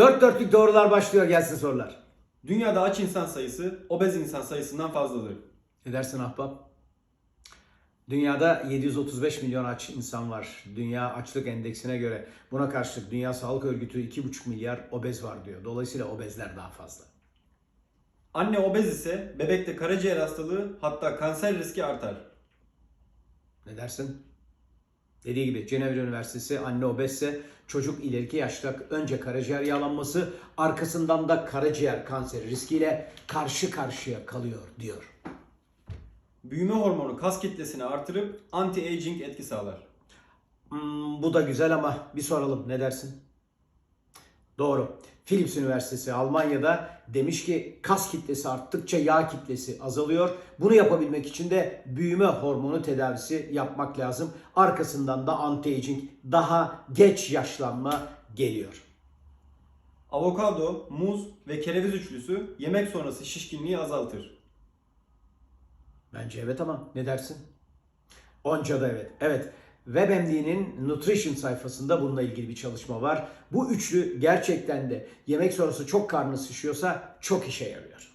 Dört dörtlük doğrular başlıyor gelsin sorular. Dünyada aç insan sayısı obez insan sayısından fazladır. Ne dersin ahbap? Dünyada 735 milyon aç insan var. Dünya açlık endeksine göre. Buna karşılık Dünya Sağlık Örgütü 2,5 milyar obez var diyor. Dolayısıyla obezler daha fazla. Anne obez ise bebekte karaciğer hastalığı hatta kanser riski artar. Ne dersin? Dediği gibi Cenevre Üniversitesi anne obezse çocuk ileriki yaşta önce karaciğer yağlanması arkasından da karaciğer kanseri riskiyle karşı karşıya kalıyor diyor. Büyüme hormonu kas kitlesini artırıp anti-aging etki sağlar. Hmm, bu da güzel ama bir soralım ne dersin? Doğru. Philips Üniversitesi Almanya'da demiş ki kas kitlesi arttıkça yağ kitlesi azalıyor. Bunu yapabilmek için de büyüme hormonu tedavisi yapmak lazım. Arkasından da anti-aging daha geç yaşlanma geliyor. Avokado, muz ve kereviz üçlüsü yemek sonrası şişkinliği azaltır. Bence evet ama ne dersin? Onca da evet. Evet. WebMD'nin Nutrition sayfasında bununla ilgili bir çalışma var. Bu üçlü gerçekten de yemek sonrası çok karnı şişiyorsa çok işe yarıyor.